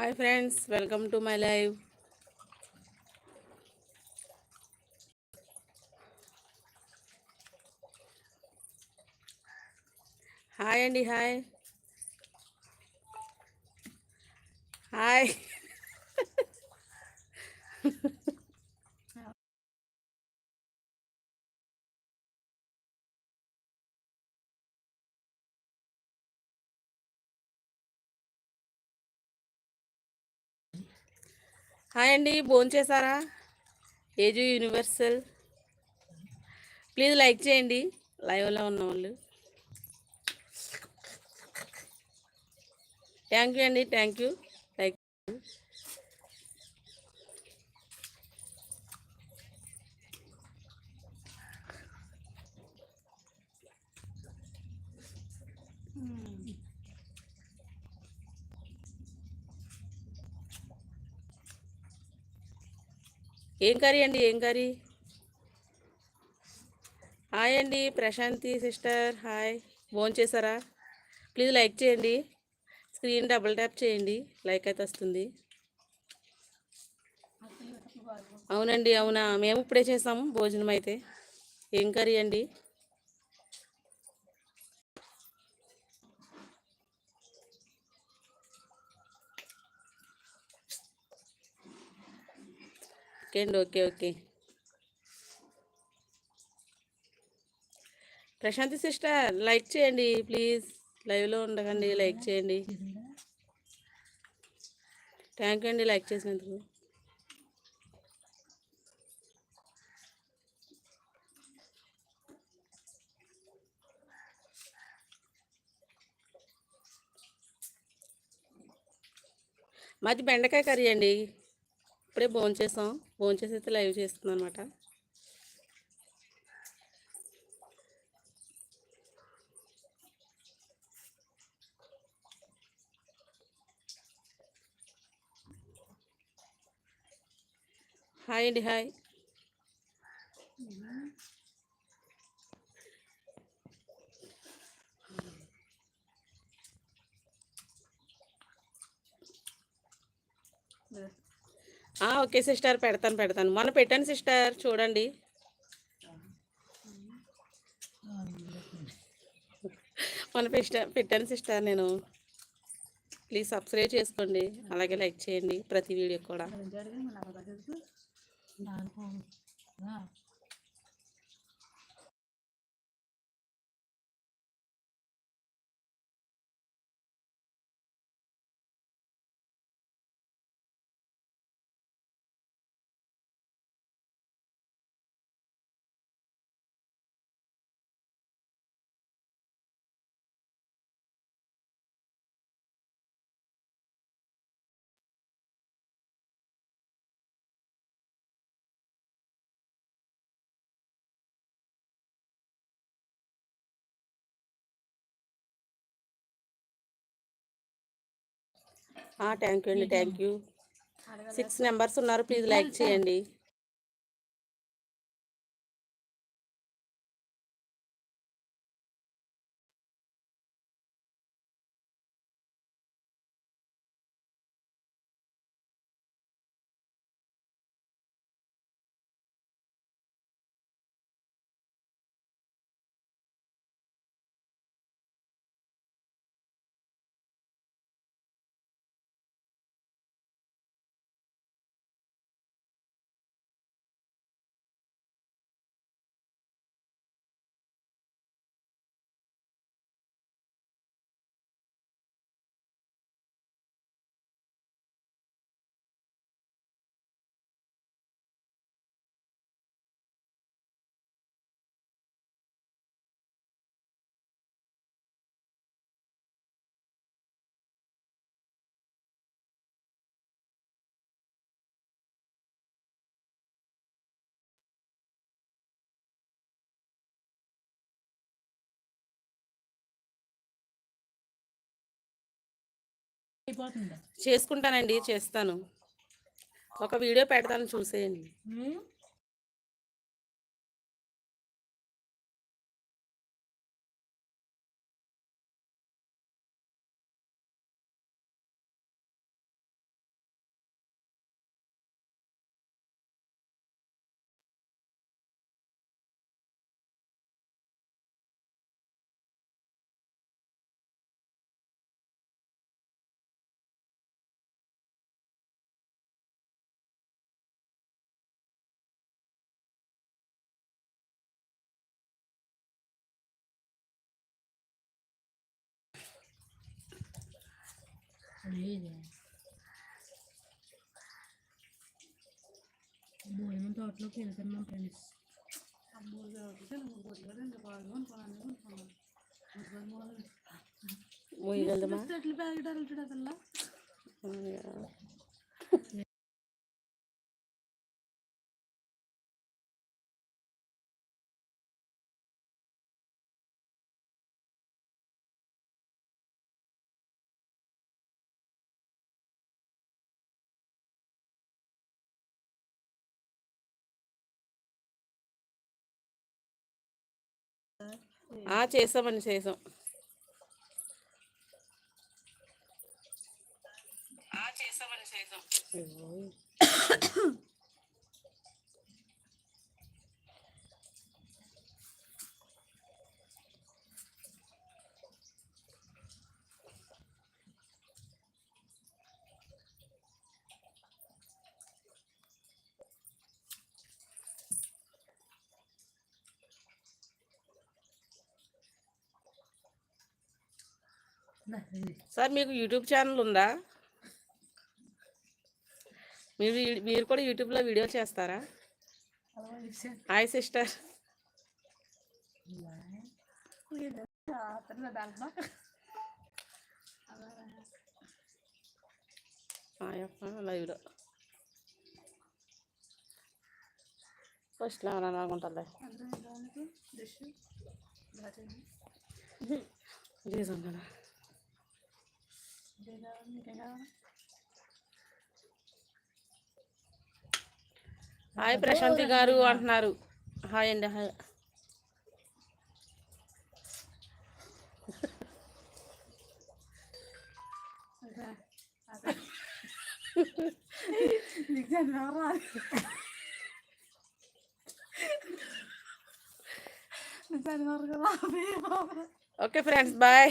Hi friends welcome to my live hi అండి hi hi hi అండి భోంచేశారా ఏజు యూనివర్సల్. ప్లీజ్ లైక్ చేయండి లైవ్లో ఉన్న వాళ్ళు థ్యాంక్ యూ అండి థ్యాంక్ యూ. లైక్ ఏం కర్రీ అండి? ఏం కర్రీ? హాయ్ అండి ప్రశాంతి సిస్టర్. హాయ్. ఫోన్ చేశారా? ప్లీజ్ లైక్ చేయండి. స్క్రీన్ డబుల్ ట్యాప్ చేయండి. లైక్ అయితే వస్తుంది. అవునండి అవునా. మేము ఇప్పుడే చేసాము భోజనం అయితే. ఏం కర్రీ అండి? ఓకే అండి. Okay okay. Prashanthi sister like చేయండి ప్లీజ్. లైవ్లో ఉండకండి లైక్ చేయండి. థ్యాంక్ యూ అండి లైక్ చేసినందుకు. మాది బెండకాయ కర్రీ అండి. ఇప్పుడే భోంచేసాం. భోంచేసి అయితే లైవ్ చేస్తుంది అనమాట హాయ్ అండి హాయ్ Yeah. ఓకే సిస్టర్ పెడతాను పెడతాను. మొన్న పెట్టాను సిస్టర్. చూడండి. మొన్న పెట్టాను సిస్టర్ నేను. ప్లీజ్ సబ్స్క్రైబ్ చేసుకోండి. అలాగే లైక్ చేయండి ప్రతి వీడియో కూడా. థ్యాంక్ యూ అండి థ్యాంక్ యూ సిక్స్ నెంబర్స్ ఉన్నారు ప్లీజ్ లైక్ చేయండి. చేసుకుంటానండి చేస్తాను. ఒక వీడియో పెడతాను చూసేయండి. భోజనం తోటలోకి వెళ్తున్నాం ఫ్రెండ్స్ మూయగలదమా చేసామని చేసాం. చేసామని చేసాం. సార్ మీకు యూట్యూబ్ ఛానల్ ఉందా మీరు మీరు కూడా యూట్యూబ్లో వీడియో చేస్తారా హాయ్ సిస్టర్ లైవ్లో ఫస్ట్లో అలాగుంటుంది చేసాం కదా హాయ్ ప్రశాంతి గారు అంటున్నారు. హాయ్ అండి హాయ్. Okay friends bye.